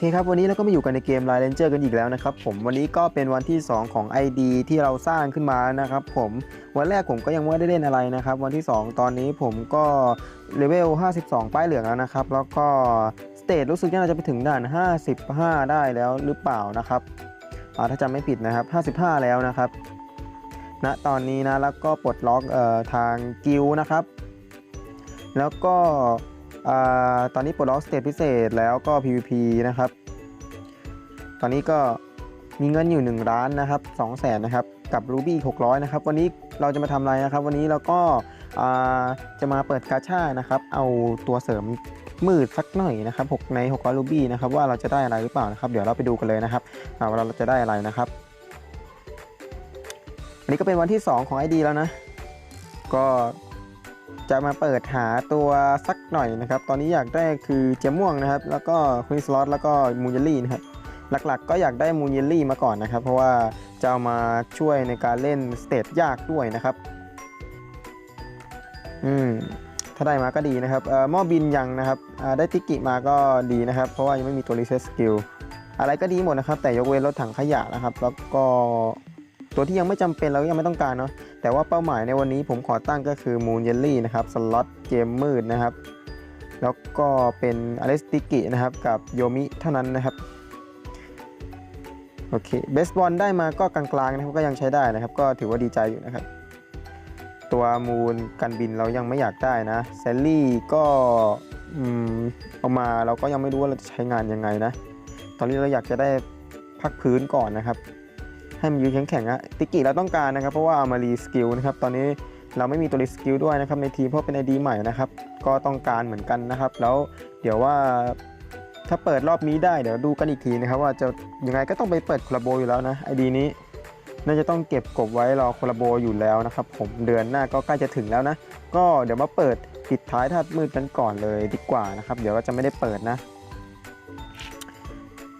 เคครับ วันนี้เราก็มาอยู่กันในเกม Line Ranger กันอีกแล้วนะครับผมวันนี้ก็เป็นวันที่ 2 ของ ID ที่เราสร้างขึ้นมานะครับผมวันแรกผมก็ยังไม่ได้เล่นอะไรนะครับ วันที่ 2 ตอนนี้ผมก็เลเวล 52 ป้ายเหลืองแล้วนะครับ แล้วก็สเตทรู้สึกว่าจะไปถึงด่าน 55 ได้แล้วหรือเปล่านะครับถ้าจำไม่ผิดนะครับ 55 แล้วนะครับณตอนนี้นะแล้วก็ปลดล็อกออทางกิลนะครับ แล้วก็ ตอนนี้ปลดล็อกสเตทพิเศษแล้วก็ PVP นะครับ ตอนนี้ก็มีเงินอยู่ 1 ล้านนะครับ2 0 0แสนนะครับ กับ Ruby 600 นะครับ วันนี้เราจะมาทำอะไรนะครับ วันนี้เราก็จะมาเปิดกาชานะครับ เอาตัวเสริมมืดสักหน่อยนะครับ6ใน600 Ruby นะครับ ว่าเราจะได้อะไรหรือเปล่านะครับ เดี๋ยวเราไปดูกันเลยนะครับว่าเราจะได้อะไรนะครับวันนี้ก็เป็นวันที่ 2 ของ ID แล้วนะ ก็ จะมาเปิดหาตัวสักหน่อยนะครับ ตอนนี้อยากได้คือเจมม่วงนะครับ แล้วก็ควีนสล็อตแล้วก็มูเยลลี่นะครับ หลักๆ ก็อยากได้มูเยลลี่มาก่อนนะครับ เพราะว่าจะเอามาช่วยในการเล่นสเตจยากด้วยนะครับ อืม ถ้าได้มาก็ดีนะครับเอ่อหม้อบินยังนะครับอ่าได้ติกิมาก็ดีนะครับ เพราะว่ายังไม่มีตัวรีเซ็ตสกิลอะไรก็ดีหมดนะครับ แต่ยกเว้นรถถังขยะนะครับ แล้วก็ ตัวที่ยังไม่จำเป็นเราก็ยังไม่ต้องการเนาะแต่ว่าเป้าหมายในวันนี้ผมขอตั้งก็คือมูนเยลลี่นะครับสล็อตเกมมืดนะครับ แล้วก็เป็นอเลสติกินะครับกับโยมิเท่านั้นนะครับโอเคเบสบอลได้มาก็กลางๆนะครับก็ยังใช้ได้นะครับ ก็ถือว่าดีใจอยู่นะครับ ตัวมูลกันบินเรายังไม่อยากได้นะเซลลี่ก็อเอามาเราก็ยังไม่รู้ว่าเราจะใช้งานยังไงนะ ตอนนี้เราอยากจะได้พักพื้นก่อนนะครับ ให้มันยืนแข็งๆอะติกิเราต้องการนะครับ เพราะว่าเอามารีสกิลนะครับ ตอนนี้เราไม่มีตัวรีสกิลด้วยนะครับในทีมเพราะเป็นไอดีใหม่นะครับ ก็ต้องการเหมือนกันนะครับ แล้วเดี๋ยวว่าถ้าเปิดรอบนี้ได้เดี๋ยวดูกันอีกทีนะครับว่าจะยังไงก็ต้องไปเปิดคลาโบอยู่แล้วนะไอดีนี้น่าจะต้องเก็บกบไว้รอคลาโบอยู่แล้วนะครับ ผมเดือนหน้าก็ใกล้จะถึงแล้วนะ ก็เดี๋ยวมาเปิดปิดท้ายธามืดกันก่อนเลยดีกว่านะครับ เดี๋ยวก็จะไม่ได้เปิดนะ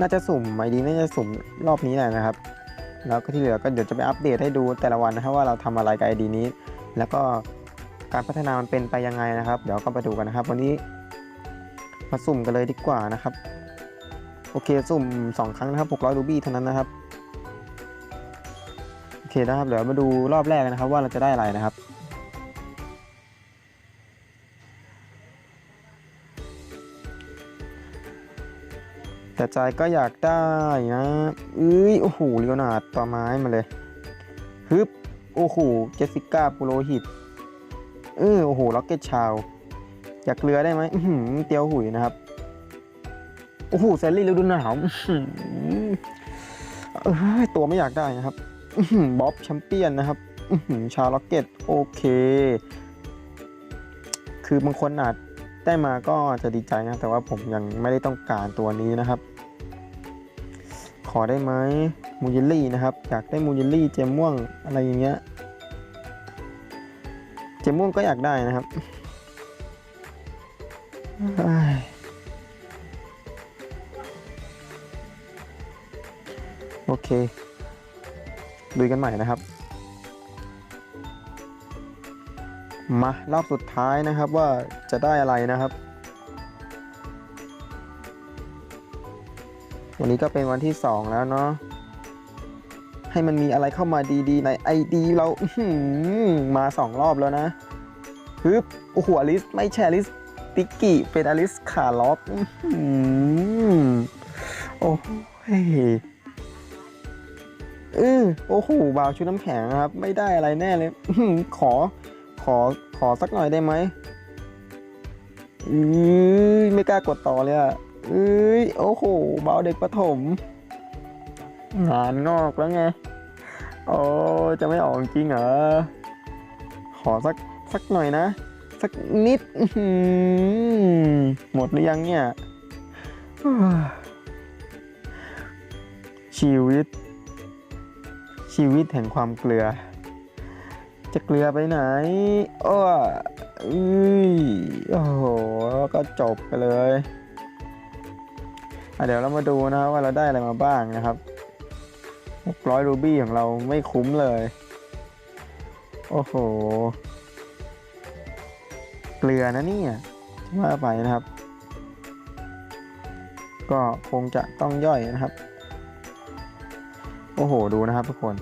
น่าจะสุ่มไอดีน่าจะสุ่มรอบนี้แหละนะครับ แล้วก็ที่เหลือก็เดี๋ยวจะไปอัปเดตให้ดูแต่ละวันนะครับว่าเราทำอะไรกับไอดีนี้ แล้วก็การพัฒนามันเป็นไปยังไงนะครับ เดี๋ยวก็ไปดูกันนะครับ วันนี้มาสุ่มกันเลยดีกว่านะครับ โอเคสุ่ม 2 ครั้งนะครับ600รูบี้เท่านั้นนะครับโอเคนะครับเดี๋ยวมาดูรอบแรกกันนะครับว่าเราจะได้อะไรนะครับ แต่ใจก็อยากได้นะเอ้ยโอ้โหเลียวนาดต่อไม้มาเลยฮึบโอ้โหเจสิก้าปุโรหิตเออโอ้โหล็อกเก็ตชาวอยากเกลือได้ไหมเตียวหุยนะครับโอ้โหแซลลี่ฤดูหนาวอื้อหือเอ้ยตัวไม่อยากได้นะครับบ๊อบแชมเปี้ยนนะครับชาวล็อกเก็ตโอเค คือบางคนอาจ ได้มาก็จะดีใจนะ แต่ว่าผมยังไม่ได้ต้องการตัวนี้นะครับ ขอได้ไหมมูยิลลี่นะครับ อยากได้มูยิลลี่เจมม่วงอะไรอย่างเงี้ย เจมม่วงก็อยากได้นะครับโอเค ดูกันใหม่นะครับ มารอบสุดท้ายนะครับว่าจะได้อะไรนะครับ วันนี้ก็เป็นวันที่ 2 แล้วเนาะให้มันมีอะไรเข้ามาดีๆใน ID เราอื้อหือมา 2 รอบแล้วนะฮึบโอ้โหอลิสไม่ใช่อลิสติกกี้เป็นอลิสคาร์ลอฟอื้อหือโอ้ยเออโอ้โหบาวชุดน้ำแข็งครับ ไม่ได้อะไรแน่เลยขอ อขอสักหน่อยได้ไหมอือไม่กล้ากดต่อเลยอะเอ้ยโอ้โหเบาเด็กประถม งานงอกแล้วไงโอ้จะไม่ออกจริงเหรอขอสักสักหน่อยนะ สักนิดหมดหรือยังเนี่ยชีวิต ชีวิตแห่งความเกลือ จะเกลือไปไหนอ้ออุ้ยโอ้โหก็จบไปเลยเดี๋ยวเรามาดูนะครับว่าเราได้อะไรมาบ้างนะครับ600รูบี้ของเราไม่คุ้มเลย โอ้โห เกลือนะเนี่ยว่าไปนะครับ ก็คงจะต้องย่อยนะครับ โอ้โห ดูนะครับทุกคน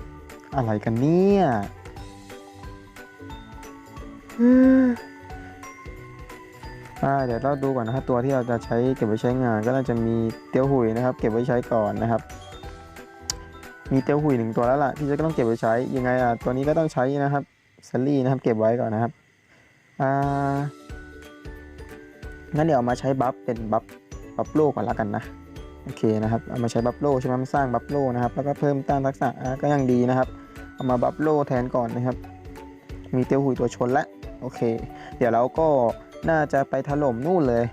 อะไรกันเนี่ย อืมอ่าเดี๋ยวเราดูก่อนนะครับตัวที่เราจะใช้เก็บไว้ใช้งานก็น่าจะมีเตียวหุยนะครับ เก็บไว้ใช้ก่อนนะครับ มีเตียวหุยหนึ่งตัวแล้วล่ะที่จะต้องเก็บไว้ใช้ยังไงอะตัวนี้ก็ต้องใช้นะครับซัลลี่นะครับ เก็บไว้ก่อนนะครับอ่างั้นเดี๋ยวเอามาใช้บัฟเป็นบัฟบัฟโลก่อนละกันนะโอเคนะครับเอามาใช้บัฟโลใช่ไหมมันสร้างบัฟโลนะครับ แล้วก็เพิ่มต้านทักษะอะก็ยังดีนะครับ เอามาบัฟโลแทนก่อนนะครับ มีเตียวหุยตัวชนแล้ว โอเค เดี๋ยวเราก็น่าจะไปถล่มนู่นเลย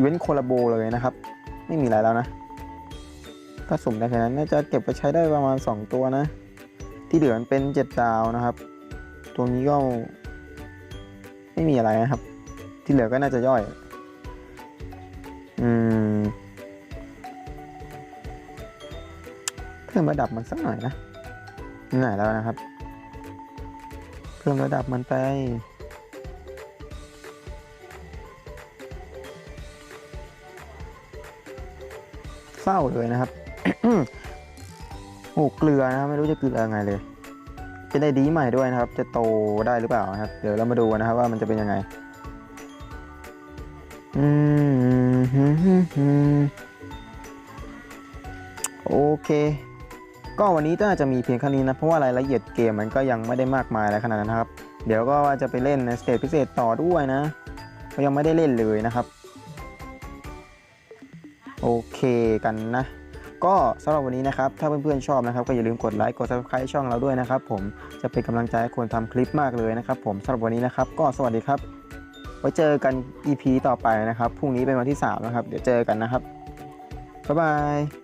เว้นโคลาโบเลยนะครับ ไม่มีอะไรแล้วนะก็สุ่มได้แค่นั้นน่าจะเก็บไปใช้ได้ประมาณ 2 ตัวนะ ที่เหลือมันเป็น 7 ดาวนะครับ ตัวนี้ก็ไม่มีอะไรนะครับ ที่เหลือก็น่าจะย่อย อืมเพิ่มระดับมันสักหน่อยนะไหนแล้วนะครับ เพิ่มระดับมันไป เศร้าเลยนะครับโอ้เกลือนะครับไม่รู้จะเกลือยังไงเลย จะได้ดีใหม่ด้วยนะครับ จะโตได้หรือเปล่านะครับ เดี๋ยวเรามาดูนะครับ ว่ามันจะเป็นยังไง อืมโอเค ก็วันนี้น่าจะมีเพียงแค่นี้นะเพราะว่ารายละเอียดเกมมันก็ยังไม่ได้มากมายอะไรขนาดนั้นนะครับ เดี๋ยวก็ว่าจะไปเล่นในสเตจพิเศษต่อด้วยนะก็ยังไม่ได้เล่นเลยนะครับ โอเคกันนะ ก็สำหรับวันนี้นะครับ ถ้าเพื่อนๆชอบนะครับ ก็อย่าลืมกดไลค์กด subscribe ช่องเราด้วยนะครับ ผมจะเป็นกำลังใจให้คนทำคลิปมากเลยนะครับ ผมสำหรับวันนี้นะครับ ก็สวัสดีครับ ไว้เจอกัน EP ต่อไปนะครับพรุ่งนี้เป็นวันที่3นะครับเดี๋ยวเจอกันนะครับบ๊ายบาย